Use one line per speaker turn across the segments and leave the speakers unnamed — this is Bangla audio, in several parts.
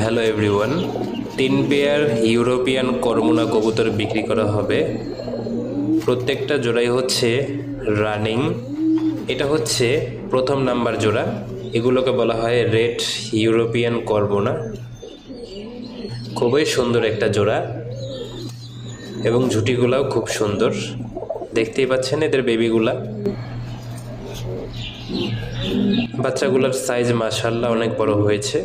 হ্যালো এভরিওয়ান তিন পেয়ার ইউরোপিয়ান করমোনা কবুতর বিক্রি করা হবে প্রত্যেকটা জোড়াই হচ্ছে রানিং এটা হচ্ছে প্রথম নাম্বার জোড়া এগুলোকে বলা হয় রেড ইউরোপিয়ান করমোনা খুবই সুন্দর একটা জোড়া এবং ঝুটিগুলাও খুব সুন্দর দেখতেই পাচ্ছেন এদের বেবিগুলা বাচ্চাগুলোর সাইজ মাশাল্লাহ অনেক বড় হয়েছে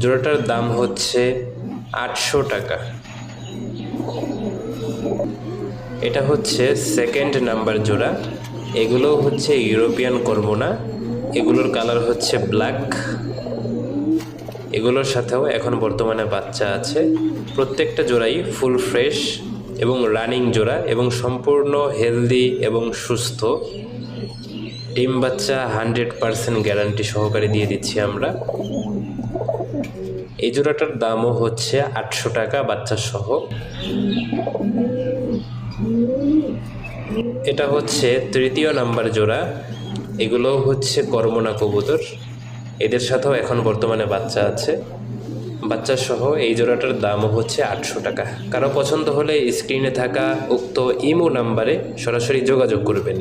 জোড়াটার দাম হচ্ছে আটশো টাকা। এটা হচ্ছে সেকেন্ড নাম্বার জোড়া। এগুলো হচ্ছে ইউরোপিয়ান করবোনা এগুলোর কালার হচ্ছে ব্ল্যাক এগুলোর সাথেও এখন বর্তমানে বাচ্চা আছে। প্রত্যেকটা জোড়াই ফুল ফ্রেশ এবং রানিং জোড়া এবং সম্পূর্ণ হেলদি এবং সুস্থ। ডিম বাচ্চা হান্ড্রেড পারসেন্ট গ্যারান্টি সহকারে দিয়ে দিচ্ছি আমরা। এই জোড়াটার দামও হচ্ছে আটশো টাকা বাচ্চা সহ এটা হচ্ছে তৃতীয় নাম্বার জোড়া। এগুলোও হচ্ছে কর্মনা কবুতর। এদের সাথেও এখন বর্তমানে বাচ্চা আছে। বাচ্চা সহ এই জোড়াটার দামও হচ্ছে আটশো টাকা। কারও পছন্দ হলে স্ক্রিনে থাকা উক্ত ইমো নাম্বারে সরাসরি যোগাযোগ করবেন।